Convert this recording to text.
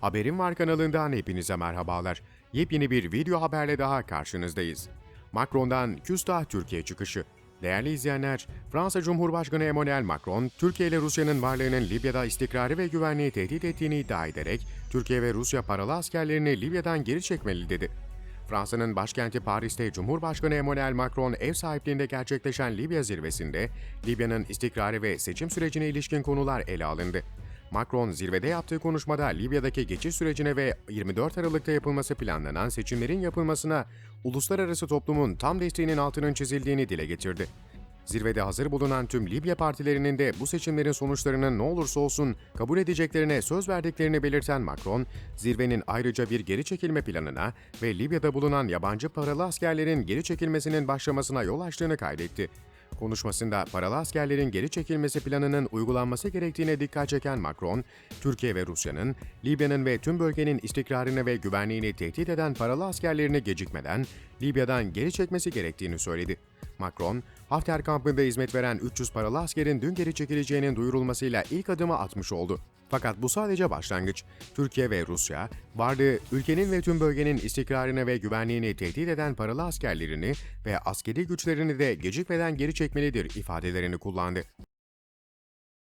Haberim Var kanalından hepinize merhabalar. Yepyeni bir video haberle daha karşınızdayız. Macron'dan Küstah Türkiye çıkışı. Değerli izleyenler, Fransa Cumhurbaşkanı Emmanuel Macron, Türkiye ile Rusya'nın varlığının Libya'da istikrarı ve güvenliği tehdit ettiğini iddia ederek, Türkiye ve Rusya paralı askerlerini Libya'dan geri çekmeli dedi. Fransa'nın başkenti Paris'te Cumhurbaşkanı Emmanuel Macron ev sahipliğinde gerçekleşen Libya zirvesinde Libya'nın istikrarı ve seçim sürecine ilişkin konular ele alındı. Macron zirvede yaptığı konuşmada Libya'daki geçiş sürecine ve 24 Aralık'ta yapılması planlanan seçimlerin yapılmasına uluslararası toplumun tam desteğinin altının çizildiğini dile getirdi. Zirvede hazır bulunan tüm Libya partilerinin de bu seçimlerin sonuçlarının ne olursa olsun kabul edeceklerine söz verdiklerini belirten Macron, zirvenin ayrıca bir geri çekilme planına ve Libya'da bulunan yabancı paralı askerlerin geri çekilmesinin başlamasına yol açtığını kaydetti. Konuşmasında paralı askerlerin geri çekilmesi planının uygulanması gerektiğine dikkat çeken Macron, Türkiye ve Rusya'nın Libya'nın ve tüm bölgenin istikrarını ve güvenliğini tehdit eden paralı askerlerini gecikmeden Libya'dan geri çekmesi gerektiğini söyledi. Macron, Hafter kampında hizmet veren 300 paralı askerin dün geri çekileceğinin duyurulmasıyla ilk adımı atmış oldu. Fakat bu sadece başlangıç. Türkiye ve Rusya, varlığı ülkenin ve tüm bölgenin istikrarını ve güvenliğini tehdit eden paralı askerlerini ve askeri güçlerini de gecikmeden geri çekmelidir ifadelerini kullandı.